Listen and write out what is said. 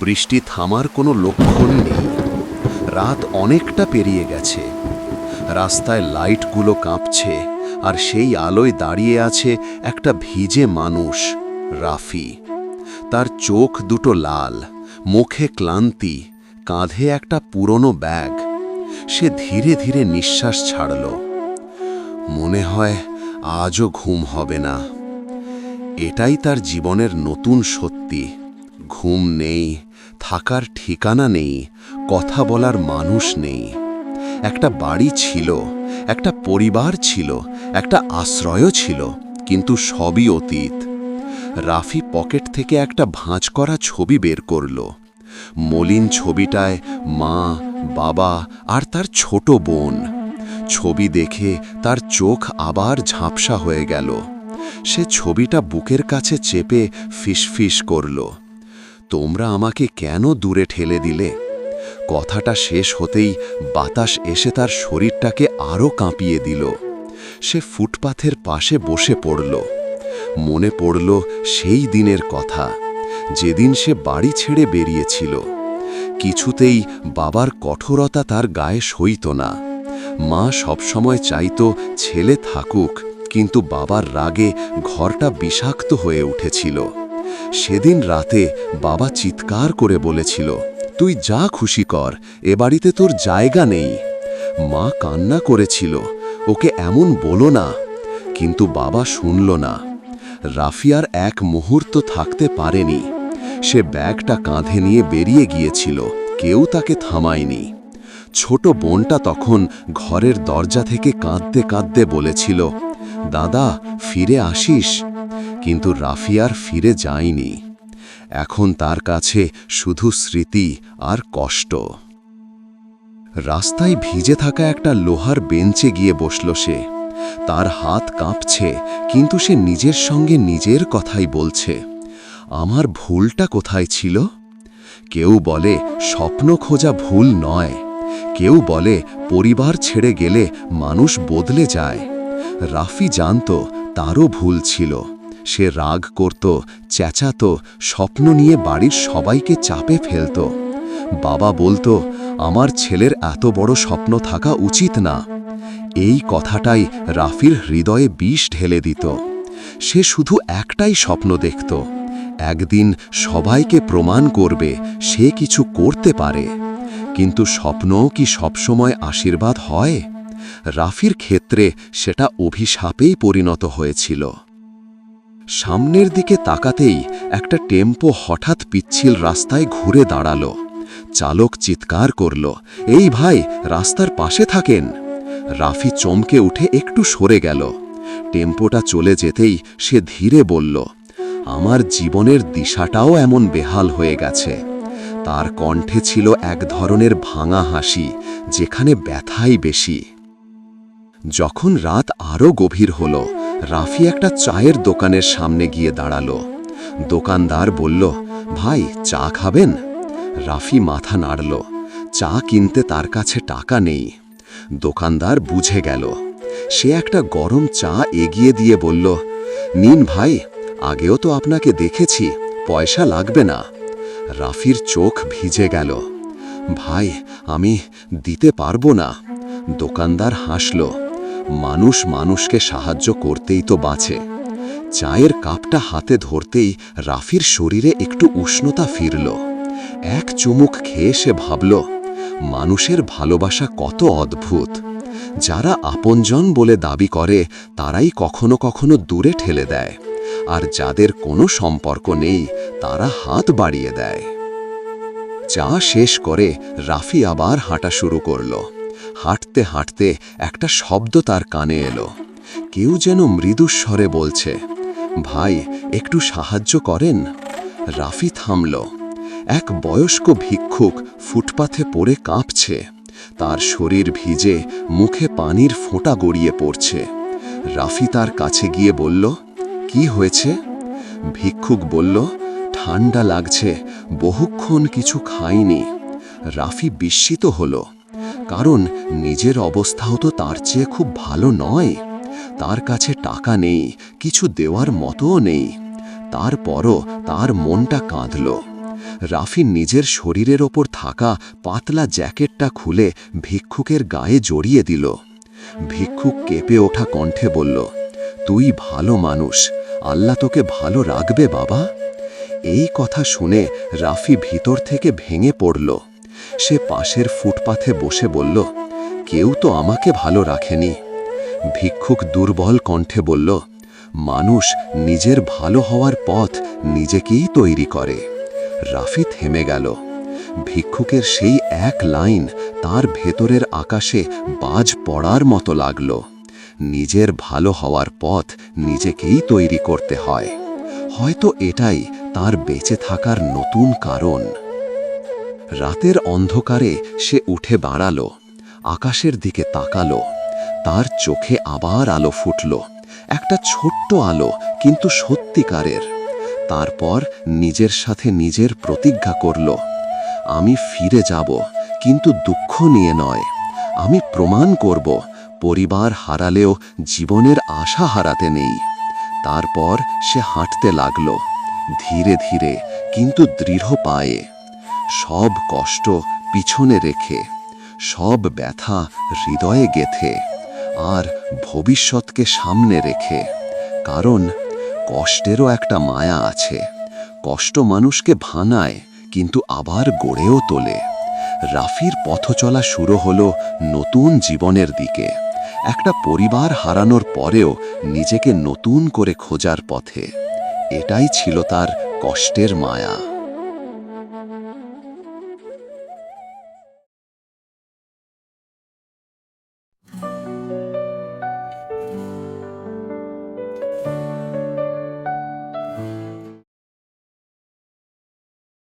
বৃষ্টি থামার কোনো লক্ষণ নেই। রাত অনেকটা পেরিয়ে গেছে। রাস্তায় লাইটগুলো কাঁপছে আর সেই আলোয় দাঁড়িয়ে আছে একটা ভিজে মানুষ, রাফি। তার চোখ দুটো লাল, মুখে ক্লান্তি, কাঁধে একটা পুরনো ব্যাগ। সে ধীরে ধীরে নিঃশ্বাস ছাড়ল। মনে হয় আজও ঘুম হবে না। এটাই তার জীবনের নতুন সত্যি। ঘুম নেই থাকার ঠিকানা নেই, কথা বলার মানুষ নেই। একটা বাড়ি ছিল, একটা পরিবার ছিল, একটা আশ্রয়ও ছিল, কিন্তু সবই অতীত। রাফি পকেট থেকে একটা ভাঁজ করা ছবি বের করল। মলিন ছবিটায় মা, বাবা আর তার ছোট বোন। ছবি দেখে তার চোখ আবার ঝাপসা হয়ে গেল। সে ছবিটা বুকের কাছে চেপে ফিসফিস করল। তোমরা আমাকে কেন দূরে ঠেলে দিলে? কথাটা শেষ হতেই বাতাস এসে তার শরীরটাকে আরও কাঁপিয়ে দিল। সে ফুটপাথের পাশে বসে পড়ল। মনে পড়ল সেই দিনের কথা, যেদিন সে বাড়ি ছেড়ে বেরিয়েছিল। কিছুতেই বাবার কঠোরতা তার গায়ে সইত না। মা সবসময় চাইত ছেলে থাকুক, কিন্তু বাবার রাগে ঘরটা বিষাক্ত হয়ে উঠেছিল। সেদিন রাতে বাবা চিৎকার করে বলেছিল, তুই যা খুশি কর, এ বাড়িতে তোর জায়গা নেই। মা কান্না করেছিল, ওকে এমন বলো না। কিন্তু বাবা শুনল না। রাফিয়ার এক মুহূর্ত থাকতে পারেনি। সে ব্যাগটা কাঁধে নিয়ে বেরিয়ে গিয়েছিল, কেউ তাকে থামায়নি। ছোট বোনটা তখন ঘরের দরজা থেকে কাঁদতে কাঁদতে বলেছিল, দাদা, ফিরে আসিস? কিন্তু রাফিয়ার ফিরে যায়নি। এখন তার কাছে শুধু স্মৃতি আর কষ্ট। রাস্তায় ভিজে থাকা একটা লোহার বেঞ্চে গিয়ে বসল সে। তার হাত কাঁপছে, কিন্তু সে নিজের সঙ্গে নিজের কথাই বলছে। আমার ভুলটা কোথায় ছিল? কেউ বলে, স্বপ্ন খোঁজা ভুল নয়। কেউ বলে, পরিবার ছেড়ে গেলে মানুষ বদলে যায়। রাফি জানত তারও ভুল ছিল। সে রাগ করত, চেঁচাতো, স্বপ্ন নিয়ে বাড়ির সবাইকে চাপে ফেলত। বাবা বলতো, আমার ছেলের এত বড় স্বপ্ন থাকা উচিত না। এই কথাটাই রাফির হৃদয়ে বিষ ঢেলে দিত। সে শুধু একটাই স্বপ্ন দেখত, একদিন সবাইকে প্রমাণ করবে সে কিছু করতে পারে। কিন্তু স্বপ্নও কি সবসময় আশীর্বাদ হয়? রাফির ক্ষেত্রে সেটা অভিশাপেই পরিণত হয়েছিল। সামনের দিকে তাকাতেই একটা টেম্পো হঠাৎ পিচ্ছিল রাস্তায় ঘুরে দাঁড়াল। চালক চিৎকার করল, এই ভাই, রাস্তার পাশে থাকেন। রাফি চমকে উঠে একটু সরে গেল। টেম্পোটা চলে যেতেই সে ধীরে বলল, আমার জীবনের দিশাটাও এমন বেহাল হয়ে গেছে। তার কণ্ঠে ছিল এক ধরনের ভাঙা হাসি, যেখানে ব্যথাই বেশি। যখন রাত আরও গভীর হল, রাফি একটা চায়ের দোকানের সামনে গিয়ে দাঁড়াল। দোকানদার বলল, ভাই, চা খাবেন? রাফি মাথা নাড়ল, চা কিনতে তার কাছে টাকা নেই। দোকানদার বুঝে গেল, সে একটা গরম চা এগিয়ে দিয়ে বলল, নিন ভাই, আগেও তো আপনাকে দেখেছি, পয়সা লাগবে না। রাফির চোখ ভিজে গেল, ভাই, আমি দিতে পারব না। দোকানদার হাসল মানুষ মানুষকে সাহায্য করতেই তো বাঁচে। চায়ের কাপটা হাতে ধরতেই রাফির শরীরে একটু উষ্ণতা ফিরল। এক চুমুক খেয়ে সে ভাবল, মানুষের ভালোবাসা কত অদ্ভুত। যারা আপনজন বলে দাবি করে, তারাই কখনো কখনো দূরে ঠেলে দেয়। আর যাদের কোনো সম্পর্ক নেই, তারা হাত বাড়িয়ে দেয়। চা শেষ করে রাফি আবার হাঁটা শুরু করল। হাঁটতে হাঁটতে একটা শব্দ তার কানে এলো। কেউ যেন মৃদুস্বরে বলছে, ভাই, একটু সাহায্য করেন? রাফি থামল। এক বয়স্ক ভিক্ষুক ফুটপাথে পড়ে কাঁপছে। তার শরীর ভিজে, মুখে পানির ফোঁটা গড়িয়ে পড়ছে। রাফি তার কাছে গিয়ে বলল, কি হয়েছে? ভিক্ষুক বলল ঠান্ডা লাগছে, বহুক্ষণ কিছু খাইনি। রাফি বিস্মিত হল। কারণ নিজের অবস্থাও তো তার চেয়ে খুব ভালো নয়। তার কাছে টাকা নেই, কিছু দেওয়ার মতোও নেই। তারপরও তার মনটা কাঁদল। রাফি নিজের শরীরের ওপর থাকা পাতলা জ্যাকেটটা খুলে ভিক্ষুকের গায়ে জড়িয়ে দিল। ভিক্ষুক কেঁপে ওঠা কণ্ঠে বলল, তুই ভালো মানুষ, আল্লাহ তোকে ভালো রাখবে বাবা? এই কথা শুনে রাফি ভিতর থেকে ভেঙে পড়ল। সে পাশের ফুটপাথে বসে বলল, কেউ তো আমাকে ভালো রাখেনি। ভিক্ষুক দুর্বল কণ্ঠে বলল, মানুষ নিজের ভালো হওয়ার পথ নিজেকেই তৈরি করে। রাফি থেমে গেল। ভিক্ষুকের সেই এক লাইন তার ভেতরের আকাশে বাজ পড়ার মতো লাগল। নিজের ভালো হওয়ার পথ নিজেকেই তৈরি করতে হয়। হয়তো এটাই তার বেঁচে থাকার নতুন কারণ। রাতের অন্ধকারে সে উঠে দাঁড়াল, আকাশের দিকে তাকালো, তার চোখে আবার আলো ফুটল, একটা ছোট্ট আলো কিন্তু সত্যিকারের। তারপর নিজের সাথে নিজের প্রতিজ্ঞা করল, আমি ফিরে যাব, কিন্তু দুঃখ নিয়ে নয়, আমি প্রমাণ করব, পরিবার হারালেও জীবনের আশা হারাতে নেই। তারপর সে হাঁটতে লাগল, ধীরে ধীরে কিন্তু দৃঢ় পায়ে। সব কষ্ট পিছনে রেখে, সব ব্যথা হৃদয়ে গেথে, আর ভবিষ্যৎকে সামনে রেখে। কারণ কষ্টেরও একটা মায়া আছে। কষ্ট মানুষকে ভানায় কিন্তু আবার গড়েও তোলে। রাফির পথ চলা শুরু হলো নতুন জীবনের দিকে। একটা পরিবার হারানোর পরেও নিজেকে নতুন করে খোঁজার পথে। এটাই ছিল তার কষ্টের মায়া।